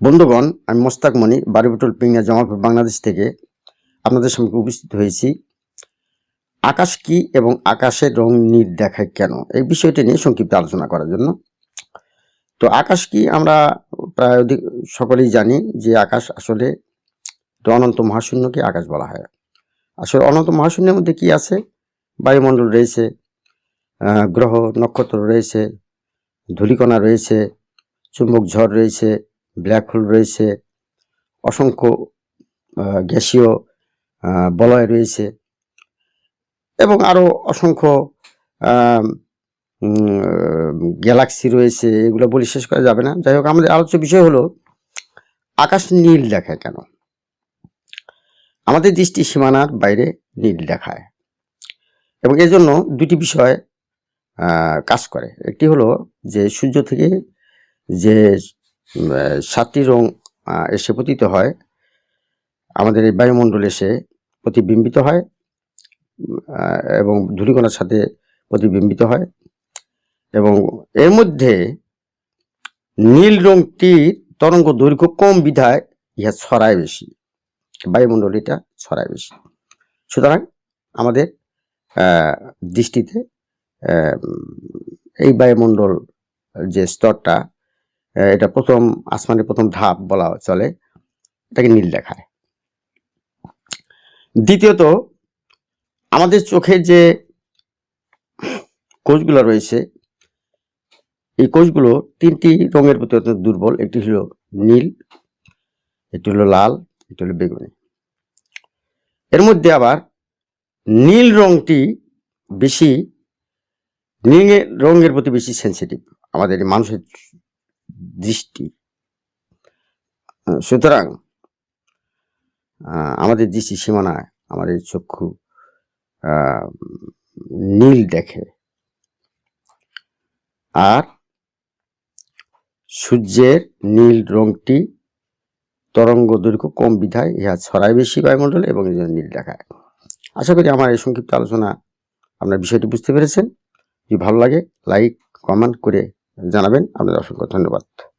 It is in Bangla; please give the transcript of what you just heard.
বন্ধুগণ, আমি মোস্তাক মনি বাড়িবটল পিংনা জামালপুর বাংলাদেশ থেকে আপনাদের সামনে উপস্থিত হয়েছি। আকাশ কি এবং আকাশের রং নীল দেখায় কেন? এই বিষয়টি নিয়ে সংক্ষিপ্ত আলোচনা করার জন্য। তো আকাশ কি আমরা প্রায় অধিক সকলেই জানি যে আকাশ আসলে তো অনন্ত মহাশূন্যকে আকাশ বলা হয়। আসলে অনন্ত মহাশূন্যের মধ্যে কি আছে? বায়ুমণ্ডল রয়েছে গ্রহ, নক্ষত্র রয়েছে, ধূলিকণা রয়েছে, চুম্বক ঝড় রয়েছে ব্ল্যাক হোল রয়েছে, অসংখ্য গ্যাসীয় বলয় রয়েছে এবং আরও অসংখ্য গ্যালাক্সি রয়েছে, এগুলো বলে শেষ করা যাবে না। যাই হোক, আমাদের আলোচ্য বিষয় হলো, আকাশ নীল দেখায় কেন? আমাদের দৃষ্টি সীমানার বাইরে নীল দেখায় এবং এর জন্য দুটি বিষয় কাজ করে। একটি হলো যে সূর্য থেকে যে সাতটি রং এসে পতিত হয়। আমাদের এই বায়ুমণ্ডলে এসে প্রতিবিম্বিত হয় এবং ধূলিকণার সাথে প্রতিবিম্বিত হয়। এবং এর মধ্যে নীল রংটির তরঙ্গ দৈর্ঘ্য কম বিধায় ইহা ছড়ায় বেশি। বায়ুমণ্ডল এটা ছড়ায় বেশি। সুতরাং আমাদের দৃষ্টিতে এই বায়ুমণ্ডল যে স্তরটা এটা প্রথম আসমানের প্রথম ধাপ বলা চলে। এটাকে নীল দেখায়। দ্বিতীয়ত, আমাদের চোখে যে কোষগুলো রয়েছে, এই কোষগুলো তিনটি রঙের প্রতি অত্যন্ত দুর্বল। একটি হলো নীল, একটি হলো লাল, একটি হলো বেগুনি। এর মধ্যে আবার নীল রংটি বেশি নীল রঙের প্রতি বেশি সেন্সিটিভ আমাদের মানুষের দৃষ্টি। সুতরাং আমাদের দৃষ্টি সীমানায় আমাদের চক্ষু নীল দেখে। আর সূর্যের নীল রংটি তরঙ্গ দৈর্ঘ্য কম বিধায় ইহা ছড়ায় বেশি বায়ুমণ্ডলে এবং এই নীল দেখায়। আশা করি আমার এই সংক্ষিপ্ত আলোচনা আপনার বিষয়টি বুঝতে পেরেছেন। যদি ভালো লাগে, লাইক, কমেন্ট করে জানাবেন। আপনাদের অসংখ্য ধন্যবাদ।